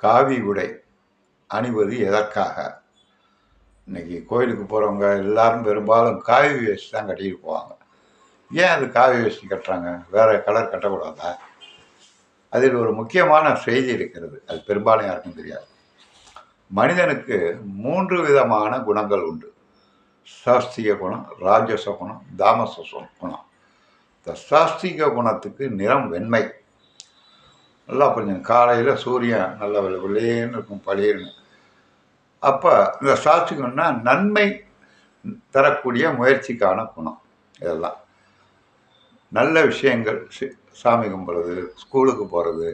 காவி உடை அணிவது எதற்காக? இன்னைக்கு கோயிலுக்கு போகிறவங்க எல்லாரும் பெரும்பாலும் காவி வேஷ்டி தான் கட்டிட்டு போவாங்க. ஏன் அது காவி வேஷ்டி கட்டுறாங்க? வேறு கலர் கட்டக்கூடாதா? அதில் ஒரு முக்கியமான செய்தி இருக்கிறது. அது பெரும்பாலும் யாருக்கும் தெரியாது. மனிதனுக்கு மூன்று விதமான குணங்கள் உண்டு. சாஸ்திக குணம் ராஜச குணம் தாமச குணம். இந்த சாஸ்திக குணத்துக்கு நிறம் வெண்மை. நல்லா கொஞ்சம் காலையில் சூரியன் நல்ல வெள்ளை இருக்கும் பளிர்னு அப்போ இந்த சாஸ்திகம்னா நன்மை தரக்கூடிய முயற்சிக்கான குணம் இதெல்லாம். நல்ல விஷயங்கள் சாமி கும்பிட்றது ஸ்கூலுக்கு போகிறது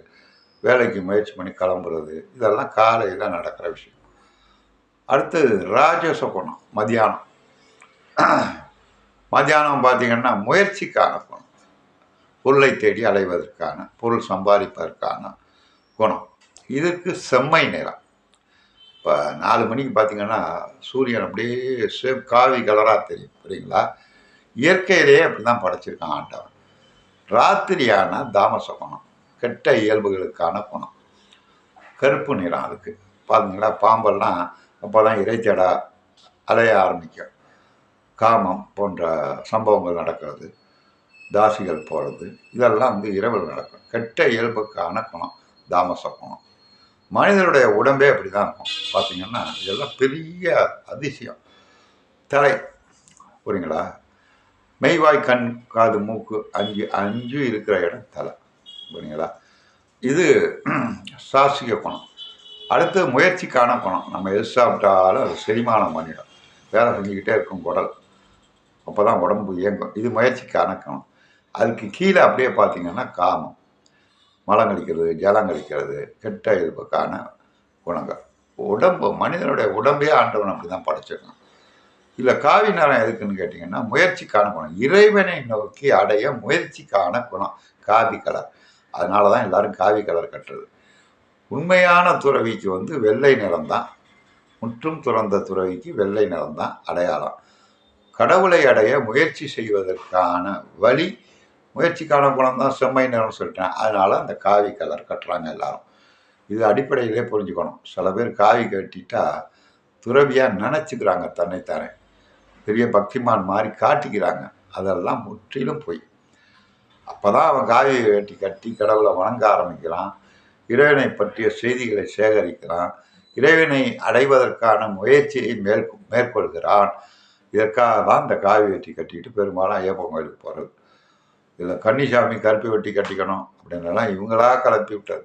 வேலைக்கு முயற்சி பண்ணி கிளம்புறது இதெல்லாம் காலையில் நடக்கிற விஷயம். அடுத்தது ராஜச குணம் மதியானம் மதியானம் பார்த்திங்கன்னா முயற்சிக்கான குணம். பொருளை தேடி அலைவதற்கான பொருள் சம்பாதிப்பதற்கான குணம். இதற்கு செம்மை நிறம். இப்போ நாலு மணிக்கு பார்த்தீங்கன்னா சூரியன் அப்படியே சேம் காவி கலராக தெரியும் புரியுங்களா? இயற்கையிலேயே அப்படி தான் படைச்சிருக்கான் ஆண்டவன். ராத்திரியான தாமச குணம் கெட்ட இயல்புகளுக்கான குணம். கருப்பு நிறம் அதுக்கு. பார்த்தீங்களா பாம்பெல்லாம் அப்போ தான் இறைச்சடா அலைய ஆரம்பிக்கும். காமம் போன்ற சம்பவங்கள் நடக்கிறது. தாசிகள் போகிறது இதெல்லாம் வந்து இரவில் நடக்கும். கெட்ட இயல்புக்கான குணம் தாமச குணம். மனிதனுடைய உடம்பே அப்படி தான் இருக்கும். பார்த்தீங்கன்னா இதெல்லாம் பெரிய அதிசயம். தலை புரியுங்களா? மெய்வாய் கண் காது மூக்கு அஞ்சு அஞ்சு இருக்கிற இடம் தலை புரியுங்களா? இது சாசிக குணம். அடுத்து முயற்சிக்கான குணம். நம்ம எது சாப்பிட்டாலும் அது செரிமானம் பண்ணிடும். வேலை செஞ்சுக்கிட்டே இருக்கும் குடல். அப்போ தான் உடம்பு இயங்கும். இது முயற்சிக்கான குணம். அதுக்கு கீழே அப்படியே பார்த்தீங்கன்னா காமம். மலம் கழிக்கிறது ஜலம் கழிக்கிறது கெட்ட இருப்புக்கான குணங்கள். உடம்பு மனிதனுடைய உடம்பே ஆண்டவன் அப்படி தான் படைச்சிருக்கான். இல்லை காவி நிறம் எதுக்குன்னு கேட்டிங்கன்னா முயற்சிக்கான குணம். இறைவனை நோக்கி அடைய முயற்சிக்கான குணம் காவி கலர். அதனால தான் எல்லாரும் காவி கலர் கட்டுறது. உண்மையான துறவிக்கு வந்து வெள்ளை நிறம் தான். முற்றும் துறந்த துறவிக்கு வெள்ளை நிறம் தான் அடையாளம். கடவுளை அடைய முயற்சி செய்வதற்கான வழி முயற்சிக்கான குணம் தான் செம்மை நிறம் சொல்லிட்டேன். அதனால் அந்த காவி கலர் கட்டுறாங்க எல்லாரும். இது அடிப்படையிலே புரிஞ்சுக்கணும். சில பேர் காவி கட்டிட்டா துறவியாக நினச்சிக்கிறாங்க தன்னைத்தானே பெரிய பக்திமான் மாதிரி காட்டிக்கிறாங்க. அதெல்லாம் முற்றிலும் போய். அப்போ தான் அவன் காவி வேட்டி கட்டி கடவுளை வணங்க ஆரம்பிக்கிறான். இறைவனை பற்றிய செய்திகளை சேகரிக்கிறான். இறைவனை அடைவதற்கான முயற்சியை மேற்கொள்கிறான். இதற்காக தான் இந்த காவி வெட்டி கட்டிட்டு பெரும்பாலும் ஐயப்பன் கோயிலுக்கு போகிறது இதில் கன்னிசாமி கருப்பி வெட்டி கட்டிக்கணும் அப்படின்னலாம் இவங்களா கிளப்பி விட்டது